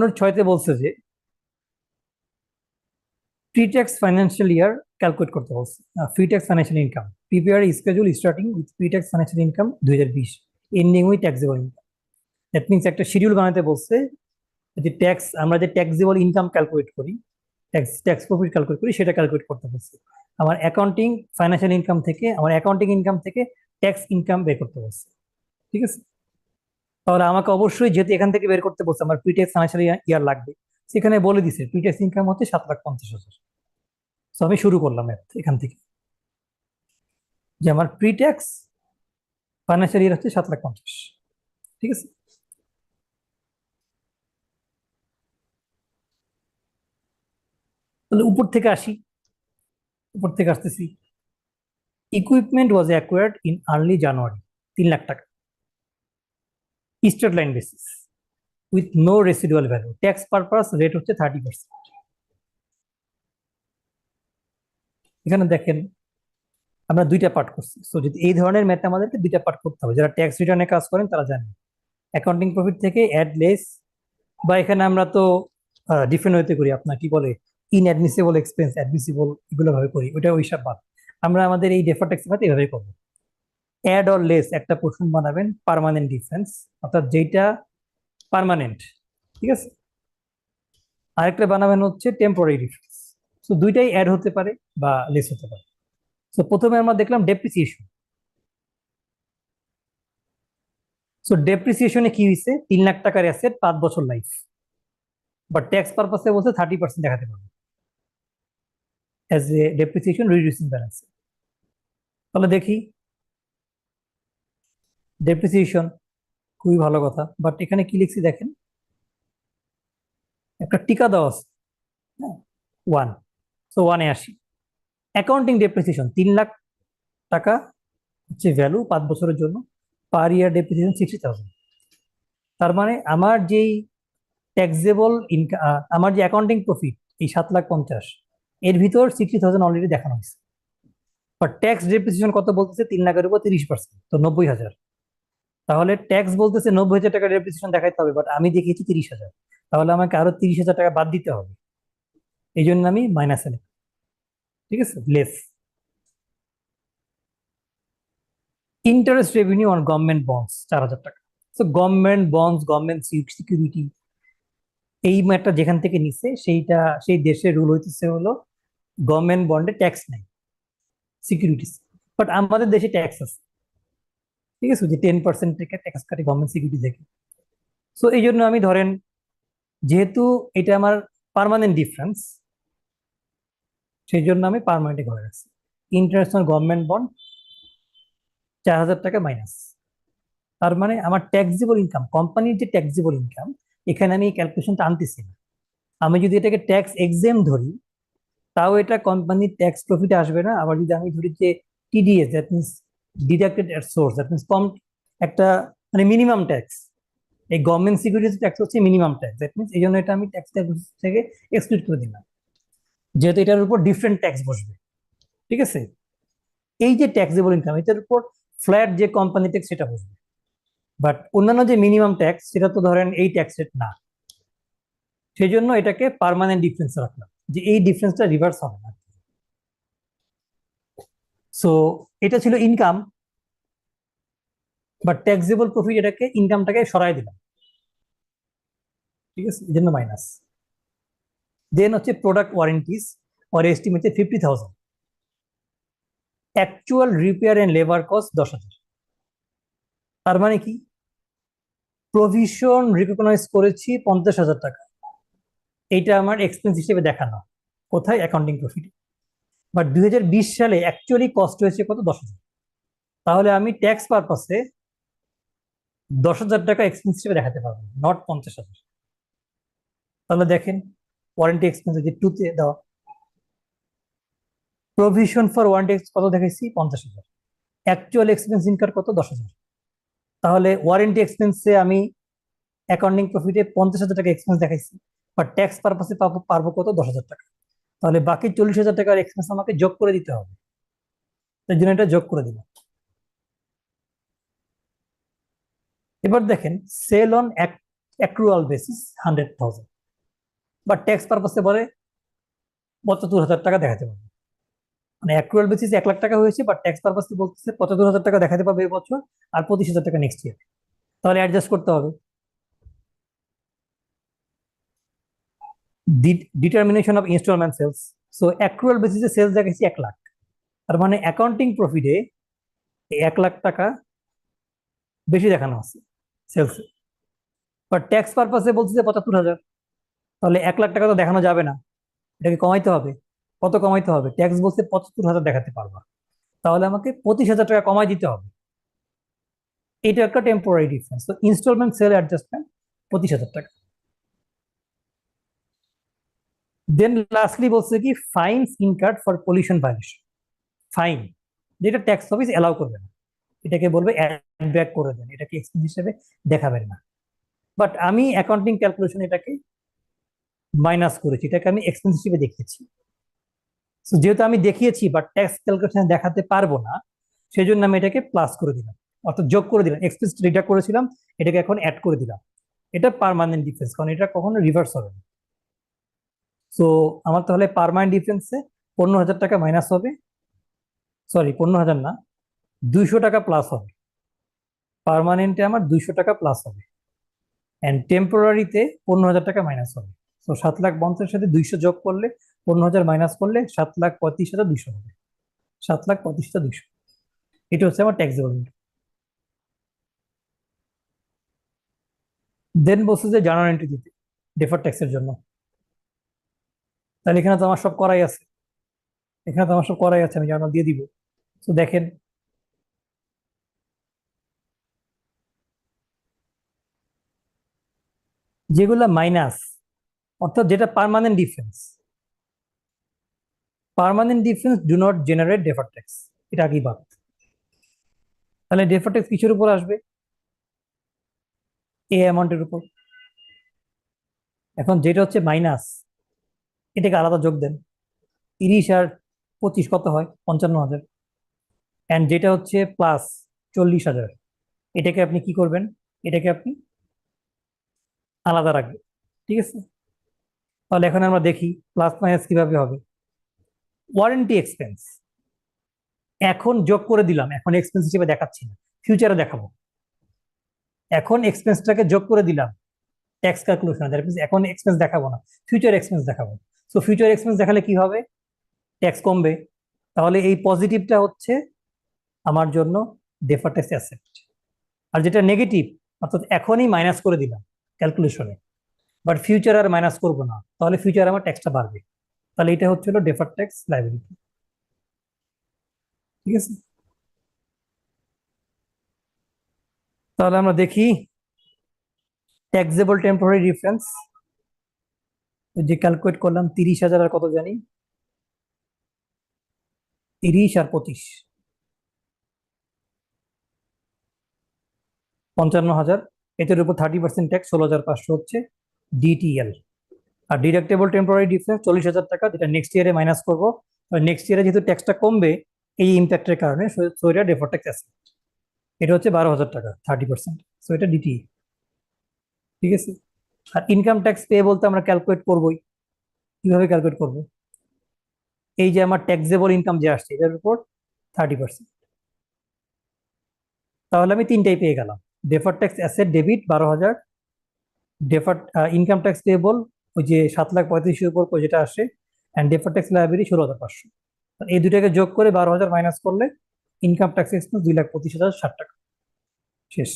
Note ছয়তে বলছে যে প্রিট্যাক্স financial year calculate করতে বলছে। Pretax financial income prepare schedule starting with pretax financial income দুই হাজার বিশ। Ending with taxable income that means একটা শিডিউল বানাতে বলছে যে ট্যাক্স আমরা যে ট্যাক্সেবল ইনকাম ক্যালকুলেট করি ট্যাক্স ট্যাক্স প্রফিট ক্যালকুলেট করি, সেটা ক্যালকুলেট করতে বলছে। আমার অ্যাকাউন্টিং ফাইন্যান্সিয়াল ইনকাম থেকে, আমার অ্যাকাউন্টিং ইনকাম থেকে ট্যাক্স ইনকাম বের করতে বলছে। ঠিক আছে? তাহলে আমাকে অবশ্যই যেহেতু এখান থেকে বের করতে বলছে, আমার প্রিটেক্স ফাইন্যান্সিয়াল ইয়ার লাগবে। সেখানে বলে দিছে প্রিটেক্স ইনকাম হচ্ছে সাত লাখ পঞ্চাশ হাজার। তো আমি শুরু করলাম ম্যাথ এখান থেকে। যে আমার প্রিটেক্স ফাইন্যান্সিয়াল ইয়ার হচ্ছে সাত লাখ পঞ্চাশ। ঠিক আছে? তাহলে উপর থেকে আসি। উপর থেকে আসতেছি। Equipment was acquired in early January তিন লাখ টাকা। Straight line basis with no residual value tax purpose rate হচ্ছে থার্টি পার্সেন্ট এখানে দেখেন, আমরা দুইটা পার্ট করছি। সো যদি এই ধরনের ম্যাথ আমাদেরকে দুইটা পার্ট করতে হবে। যারা ট্যাক্স রিটার্নে কাজ করেন, তারা জানেন। অ্যাকাউন্টিং প্রফিট থেকে অ্যাড লেস বা এখানে আমরা তো ডিফারেন্ট ওয়েতে করি। আপনার কি বলে? ইনঅ্যাডমিসিবল এক্সপেন্স অ্যাডমিসিবল এগুলো ভাবে করি। ওটা ওই সব বাদ। আমরা আমাদের এই ডেফার ট্যাক্স এভাবে করব। অ্যাড অর লেস একটা পোর্শন বানাবেন পার্মানেন্ট ডিফারেন্স অর্থাৎ যেটা পার্মানেন্ট ঠিক আছে? আরেকটা বানাবেন হচ্ছে টেম্পোরারি ডিফারেন্স সো দুইটাই অ্যাড হতে পারে বা লেস হতে পারে। সো প্রথমে আমরা দেখলাম ডেপ্রিসিয়েশন সো ডেপ্রিসিয়েশনে কি হয়েছে তিন লাখ টাকার অ্যাসেট পাঁচ বছর লাইফ বাট ট্যাক্স পারপাসে বলছে থার্টি পার্সেন্ট দেখাতে পারবে। As a depreciation reducing balance তাহলে দেখি ডেপ্রিসিয়েশন খুবই ভালো কথা। বাট এখানে কি লিখছি দেখেন? একটা টিকা দেওয়া আছে। ওয়ান সো ওয়ানে আসি। অ্যাকাউন্টিং ডেপ্রিসিয়েশন তিন লাখ টাকা হচ্ছে ভ্যালু পাঁচ বছরের জন্য। Per year depreciation sixty thousand তার মানে আমার যেই ট্যাক্সেবল ইনকাম আমার যে অ্যাকাউন্টিং প্রফিট এই সাত লাখ পঞ্চাশ, এর ভিতর সিক্সটি থাউজেন্ড অলরেডি দেখানো হয়েছে। বাট ট্যাক্স ডেপ্রিসিয়েশন কত বলতেছে? তিন লাখের উপর তিরিশ পার্সেন্ট তো নব্বই হাজার। তাহলে ট্যাক্স বলতেছে নব্বই হাজার টাকা ডেপ্রিসিয়েশন দেখাইতে হবে বাট আমি দেখিয়েছি তিরিশ হাজার। তাহলে আমাকে আরও তিরিশ হাজার টাকা বাদ দিতে হবে। এই জন্য আমি মাইনাসে নেব ঠিক আছে? Less interest revenue on government bonds চার হাজার টাকা। So government bonds government security এই ম্যাটটা যেখান থেকে নিছে সেইটা, সেই দেশের রুল হইতেছে হলো গভর্নমেন্ট বন্ডে ট্যাক্স নেই। সিকিউরিটিস বাট আমাদের দেশে ট্যাক্স আছে। ঠিক আছে? যে টেন পার্সেন্ট থেকে ট্যাক্স কাটে গভর্নমেন্ট সিকিউরিটি থেকে সো এই জন্য আমি ধরেন, যেহেতু এটা আমার পার্মানেন্ট ডিফারেন্স সেই জন্য আমি পার্মানেন্টে ঘরে রাখছি। ইন্টারন্যাশনাল গভর্নমেন্ট বন্ড চার হাজার টাকা মাইনাস তার মানে আমার ট্যাক্সিবল ইনকাম কোম্পানির যে ট্যাক্সিবল ইনকাম এখানে আমি এই ক্যালকুলেশনটা আনতেছি না। আমি যদি এটাকে ট্যাক্স এক্সেম ধরি, তাও এটা কোম্পানির ট্যাক্স প্রফিটে আসবে না। আবার যদি আমি ধরি যে TDS that means deducted at source that means কম একটা মানে মিনিমাম ট্যাক্স এই গভর্নমেন্ট সিকিউরিটি ট্যাক্স হচ্ছে মিনিমাম ট্যাক্স দ্যাট মিনস এই জন্য এটা আমি ট্যাক্স থেকে এক্সক্লুড করে দিলাম। যেহেতু এটার উপর ডিফারেন্ট ট্যাক্স বসবে। ঠিক আছে? এই যে ট্যাক্সেবল ইনকাম এটার উপর ফ্ল্যাট যে কোম্পানি ট্যাক্স সেটা বসবে। বাট অন্যান্য যে মিনিমাম ট্যাক্স সেটা তো ধরেন এই ট্যাক্স রেট না। সেই জন্য এটাকে পার্মানেন্ট ডিফারেন্স রাখলাম। যে এই ডিফারেন্সটা রিভার্স হবে না। সো এটা ছিল ইনকাম বাট ট্যাক্সেবল প্রফিট এটাকে ইনকামটাকে সরাই দিলাম। ঠিক আছে? জন্য মাইনাস দেন হচ্ছে product warranties or estimate fifty thousand actual repair and labour cost দশ হাজার। তার মানে কি? প্রভিশন রিকগনাইজ করেছি পঞ্চাশ হাজার টাকা। এইটা আমার এক্সপেন্স হিসেবে দেখানো। কোথায়? অ্যাকাউন্টিং প্রফিট বাট দুই হাজার বিশ সালে অ্যাকচুয়ালি কস্ট হয়েছে কত? দশ হাজার। তাহলে আমি ট্যাক্স পারপাসে দশ হাজার টাকা এক্সপেন্স হিসেবে দেখাতে পারব নট পঞ্চাশ হাজার। তাহলে দেখেন ওয়ারেন্টি এক্সপেন্স যে টুতে দেওয়া প্রভিশন ফর ওয়ারেন্টি কত দেখাইছি? পঞ্চাশ হাজার। অ্যাকচুয়াল এক্সপেন্স ইনকার কত? দশ হাজার। তাহলে ওয়ারেন্টি এক্সপেন্সে আমি অ্যাকাউন্টিং প্রফিটে পঞ্চাশ হাজার টাকা এক্সপেন্স দেখাইছি বা ট্যাক্স পারপাসে পাবো পারব কত? দশ হাজার টাকা। তাহলে বাকি চল্লিশ হাজার টাকার এক্সপেন্স আমাকে যোগ করে দিতে হবে। তাই জন্য এটা যোগ করে দিলাম। এবার দেখেন sale on accrual basis hundred thousand বা ট্যাক্স পারপাসে বলে পঁচাত্তর হাজার টাকা দেখাতে পারবে। মানে অ্যাক্রুয়াল বেসিস এক লাখ টাকা হয়েছে বা ট্যাক্স পারপাসে বলতেছে পঁচাত্তর হাজার টাকা দেখাতে পারবে এবছর আর পঁচিশ হাজার টাকা নেক্সট ইয়ার তাহলে অ্যাডজাস্ট করতে হবে। Determination of installment sales so accrual বেসিসে সেলস দেখাচ্ছি এক লাখ। তার মানে অ্যাকাউন্টিং প্রফিটে এক লাখ টাকা বেশি দেখানো আছে সেলস বাট ট্যাক্স পারপাসে বলছে যে পঁচাত্তর হাজার। তাহলে এক লাখ টাকা তো দেখানো যাবে না। এটাকে কমাইতে হবে? কত কমাইতে হবে? ট্যাক্স বলছে পঁচাত্তর হাজার দেখাতে পারবা। তাহলে আমাকে পঁচিশ হাজার টাকা কমাই দিতে হবে। এটা একটা টেম্পোরারি ডিফারেন্স তো ইনস্টলমেন্ট সেল অ্যাডজাস্টমেন্ট পঁচিশ হাজার টাকা। দেন লাস্টলি বলছে কি fines incurred for pollution violation fine যেটা ট্যাক্স অফিস অ্যালাউ করবে না। এটাকে বলবে ব্যাক করে দেন। এটাকে এক্সপেন্স হিসেবে দেখাবেন না। বাট আমি অ্যাকাউন্টিং ক্যালকুলেশন এটাকে মাইনাস করেছি। এটাকে আমি এক্সপেন্স হিসেবে দেখিয়েছি। So, যেহেতু আমি দেখিয়েছি বাট ট্যাক্স ক্যালকুলেশন দেখাতে পারব না সেই জন্য আমি এটাকে প্লাস করে দিলাম। অর্থাৎ যোগ করে দিলাম। এক্সপেন্স রিডাক্ট করেছিলাম এটাকে এখন অ্যাড করে দিলাম। এটা পারমানেন্ট ডিফারেন্স কারণ এটা কখনো রিভার্স হবে না। সো আমার তাহলে পারমানেন্ট ডিফারেন্সে পনেরো হাজার টাকা মাইনাস হবে। সরি পনেরো হাজার না, দুইশো টাকা প্লাস হবে। পারমানেন্টে আমার দুইশো টাকা প্লাস হবে। অ্যান্ড টেম্পোরারিতে পনেরো হাজার টাকা মাইনাস হবে। তো সাত লাখ পঞ্চাশের সাথে দুইশো যোগ করলে পনেরো হাজার মাইনাস করলে সাত লাখ পঁয়ত্রিশ হাজার দুইশো হবে। সাত লাখ পঁয়ত্রিশ হাজার দুইশো। এটা হচ্ছে আমার ট্যাক্স ট্যাক্সেবল দেন বলছে যে জার্নাল এন্ট্রি দিতে ডেফার ট্যাক্সের জন্য। তাহলে এখানে তো আমার সব করাই আছে। এখানে তো আমার সব করাই আছে, আমি জার্নাল দিয়ে দিব। তো দেখেন। যেগুলা মাইনাস অর্থাৎ যেটা permanent difference permanent difference do not generate defer tax এটা আগেই বাদ। তাহলে ডেফার ট্যাক্স কিসের উপর আসবে? এ অ্যামাউন্টের উপর। এখন যেটা হচ্ছে মাইনাস এটাকে আলাদা যোগ দেন। তিরিশ আর পঁচিশ কত হয়? পঞ্চান্ন হাজার। অ্যান্ড যেটা হচ্ছে প্লাস চল্লিশ হাজার। এটাকে আপনি কি করবেন? এটাকে আপনি আলাদা রাখবেন। ঠিক আছে? তাহলে এখন আমরা দেখি প্লাস মাইনাস কীভাবে হবে। ওয়ারেন্টি এক্সপেন্স এখন যোগ করে দিলাম। এখন এক্সপেন্স হিসেবে দেখাচ্ছি না। ফিউচারে দেখাবো। এখন এক্সপেন্সটাকে যোগ করে দিলাম। ট্যাক্স ক্যালকুলেশন এখন এক্সপেন্স দেখাবো না। ফিউচার এক্সপেন্স দেখাবো। সো ফিউচার এক্সপেন্স দেখালে কি হবে? ট্যাক্স কমবে। তাহলে এই পজিটিভটা হচ্ছে আমার জন্য ডেফার ট্যাক্স অ্যাসেট আর যেটা নেগেটিভ অর্থাৎ এখনই মাইনাস করে দিলাম ক্যালকুলেশনে বাট ফিউচার আর মাইনাস করব না। তাহলে ফিউচার আমার ট্যাক্সটা বাড়বে। তাহলে এটা হচ্ছিল ডেফার ট্যাক্স লাইবিলিটি ঠিক আছে? তাহলে আমরা দেখি ট্যাক্সেবল টেম্পোরারি ডিফারেন্স যে ক্যালকুলেট করলাম তিরিশ হাজার আর কত জানি? তিরিশ আর পঁচিশ। পঞ্চান্ন হাজার। এটার উপর থার্টি পার্সেন্ট ট্যাক্স ষোলো হাজার পাঁচশো হচ্ছে ডিটিএল আর ডিডাক্টেবল টেম্পোরারি ডিফারেন্স চল্লিশ হাজার টাকা, যেটা নেক্সট ইয়ারে মাইনাস করব। নেক্সট ইয়ারে যেহেতু ট্যাক্সটা কমবে, এই ইম্প্যাক্টের কারণে সো এটা ডেফার ট্যাক্স আছে। এটা হচ্ছে বারো হাজার টাকা থার্টি পার্সেন্ট সো এটা ডিটি ঠিক আছে? আর ইনকাম ট্যাক্স পে বলতে আমরা ক্যালকুলেট করবোই। কীভাবে ক্যালকুলেট করব? এই যে আমার ট্যাক্সেবল ইনকাম যে আসছে, এটার উপর থার্টি পার্সেন্ট তাহলে আমি তিনটাই পেয়ে গেলাম। ডেফার ট্যাক্স অ্যাসেট ডেবিট বারো হাজার। ডেফার ইনকাম ট্যাক্স পেয়েবল ওই যে সাত লাখ পঁয়ত্রিশের উপর যেটা আসে অ্যান্ড ডেফার ট্যাক্স লাইব্রেরি ষোলো হাজার পাঁচশো। এই দুটাকে যোগ করে বারো হাজার মাইনাস করলে ইনকাম ট্যাক্স এক্সপেন্স দুই লাখ পঁচিশ হাজার ষাট টাকা। শেষ।